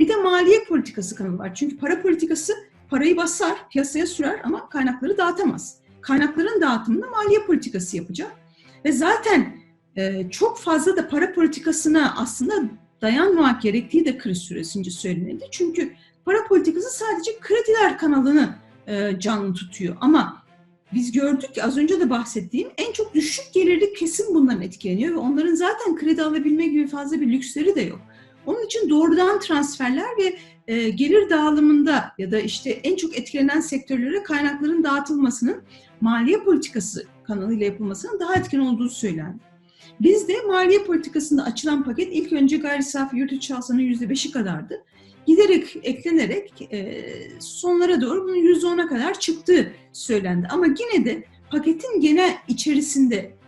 Bir de maliye politikası kanalı var. Çünkü para politikası parayı basar, piyasaya sürer ama kaynakları dağıtamaz. Kaynakların dağıtımında maliye politikası yapacak. Ve zaten e, çok fazla da para politikasına aslında dayanmamak gerektiği de kriz süresince söylenildi. Çünkü para politikası sadece krediler kanalını e, canlı tutuyor. Ama biz gördük ki az önce de bahsettiğim en çok düşük gelirli kesim bundan etkileniyor ve onların zaten kredi alabilme gibi fazla bir lüksleri de yok. Onun için doğrudan transferler ve e, gelir dağılımında ya da işte en çok etkilenen sektörlere kaynakların dağıtılmasının maliye politikası kanalıyla yapılmasının daha etkin olduğu söylendi. Bizde maliye politikasında açılan paket ilk önce gayri safi yurt içi hasılanın %5'i kadardı. Giderek eklenerek e, sonlara doğru bunun %10'a kadar çıktığı söylendi. Ama yine de paketin genel içerisinde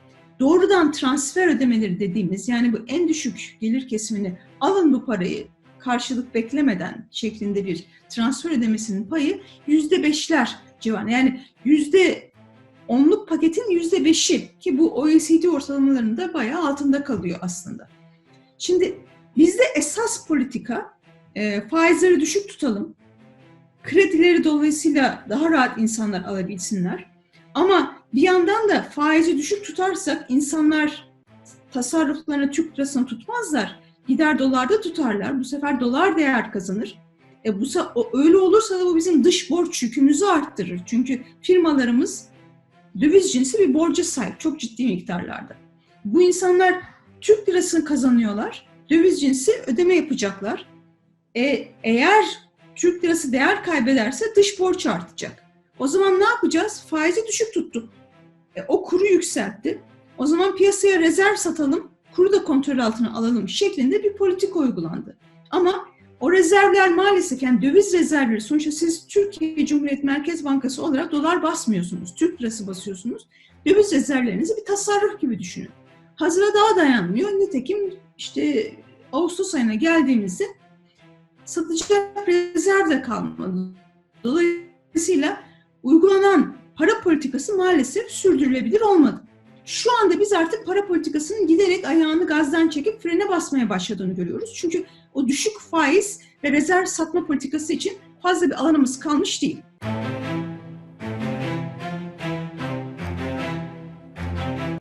doğrudan transfer ödemeleri dediğimiz yani bu en düşük gelir kesimini alın bu parayı karşılık beklemeden şeklinde bir transfer ödemesinin payı yüzde beşler civarında. Yani yüzde onluk paketin yüzde beşi ki bu OECD ortalamalarında bayağı altında kalıyor aslında. Şimdi bizde esas politika e, faizleri düşük tutalım. Kredileri dolayısıyla daha rahat insanlar alabilsinler. Ama bir yandan da faizi düşük tutarsak insanlar tasarruflarını Türk lirasını tutmazlar. Gider dolarda tutarlar. Bu sefer dolar değer kazanır. E bu öyle olursa da bu bizim dış borç yükümüzü arttırır. Çünkü firmalarımız döviz cinsi bir borca sahip çok ciddi miktarlarda. Bu insanlar Türk lirasını kazanıyorlar. Döviz cinsi ödeme yapacaklar. E, eğer Türk lirası değer kaybederse dış borç artacak. O zaman ne yapacağız? Faizi düşük tuttuk. E, o kuru yükseltti. O zaman piyasaya rezerv satalım, kuru da kontrol altına alalım şeklinde bir politika uygulandı. Ama o rezervler maalesef yani döviz rezervleri sonuçta siz Türkiye Cumhuriyet Merkez Bankası olarak dolar basmıyorsunuz. Türk lirası basıyorsunuz. Döviz rezervlerinizi bir tasarruf gibi düşünün. Hazıra daha dayanmıyor. Nitekim işte Ağustos ayına geldiğimizde satacak rezerv de kalmadı. Dolayısıyla politikası maalesef sürdürülebilir olmadı. Şu anda biz artık para politikasının giderek ayağını gazdan çekip frene basmaya başladığını görüyoruz. Çünkü o düşük faiz ve rezerv satma politikası için fazla bir alanımız kalmış değil.